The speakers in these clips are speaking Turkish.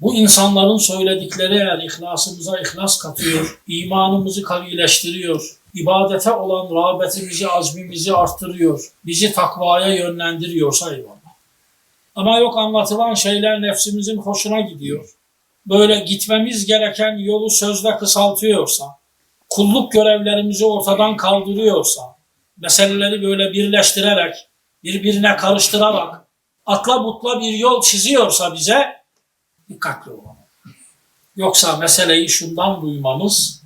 Bu insanların söyledikleri eğer ihlasımıza ihlas katıyor, imanımızı kavileştiriyor, ibadete olan rağbetimizi, azmimizi arttırıyor, bizi takvaya yönlendiriyorsa eyvallah. Ama yok anlatılan şeyler nefsimizin hoşuna gidiyor. Böyle gitmemiz gereken yolu sözle kısaltıyorsa, kulluk görevlerimizi ortadan kaldırıyorsa, meseleleri böyle birleştirerek, birbirine karıştırarak, atla butla bir yol çiziyorsa bize dikkatli olalım. Yoksa meseleyi şundan duymamız,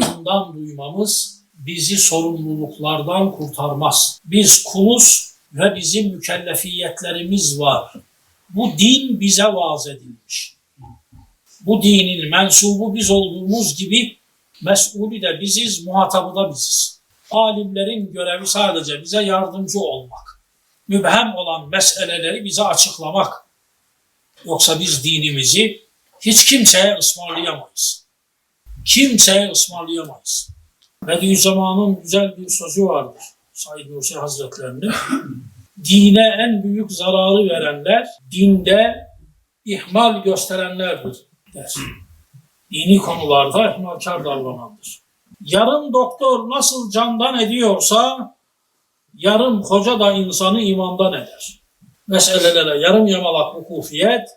şundan duymamız bizi sorumluluklardan kurtarmaz. Biz kuluz ve bizim mükellefiyetlerimiz var. Bu din bize vaaz edilmiş. Bu dinin mensubu biz olduğumuz gibi mesulü de biziz, muhatabı da biziz. Alimlerin görevi sadece bize yardımcı olmak. Mübhem olan meseleleri bize açıklamak. Yoksa biz dinimizi hiç kimseye ısmarlayamayız. Kimseye ısmarlayamayız. Bediüzzaman'ın güzel bir sözü vardır. Said Nursi Hazretlerinin. Dine en büyük zararı verenler, dinde ihmal gösterenlerdir der. Dini konularda ihmalkar davranandır. Yarım doktor nasıl candan ediyorsa, yarım hoca da insanı imandan eder. Meselelere yarım yamalak hukufiyet,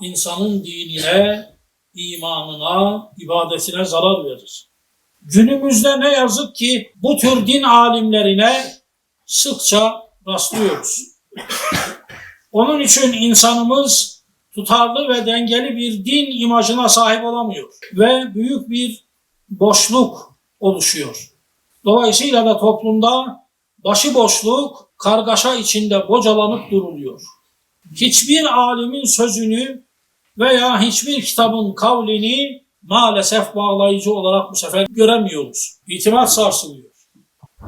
insanın dinine, imanına, ibadetine zarar verir. Günümüzde ne yazık ki bu tür din alimlerine sıkça rastlıyoruz. Onun için insanımız tutarlı ve dengeli bir din imajına sahip olamıyor ve büyük bir boşluk oluşuyor. Dolayısıyla da toplumda başıboşluk, kargaşa içinde bocalanıp duruluyor. Hiçbir alimin sözünü veya hiçbir kitabın kavlini maalesef bağlayıcı olarak bu sefer göremiyoruz. İtimat sarsılıyor.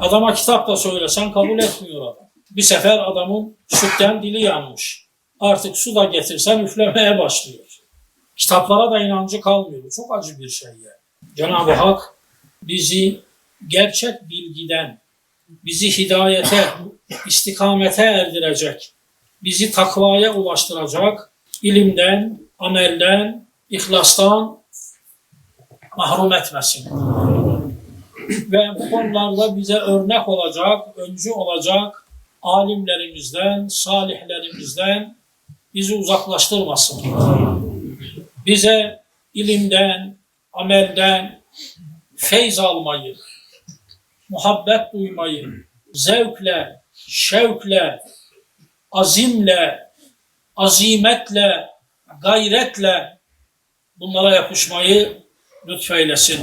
Adama kitap da söylesen kabul etmiyor adam. Bir sefer adamın sütten dili yanmış. Artık su da getirsen üflemeye başlıyor. Kitaplara da inancı kalmıyor. Çok acı bir şey yani. Cenab-ı Hak bizi gerçek bilgiden, bizi hidayete, istikamete erdirecek, bizi takvaya ulaştıracak ilimden, amelden, ihlastan mahrum etmesin. Ve bu konularda bize örnek olacak, öncü olacak alimlerimizden, salihlerimizden bizi uzaklaştırmasın. Bize ilimden, amelden feyz almayı, muhabbet duymayı, zevkle, şevkle, azimle, azimetle, gayretle bunlara yapışmayı lütfeylesin.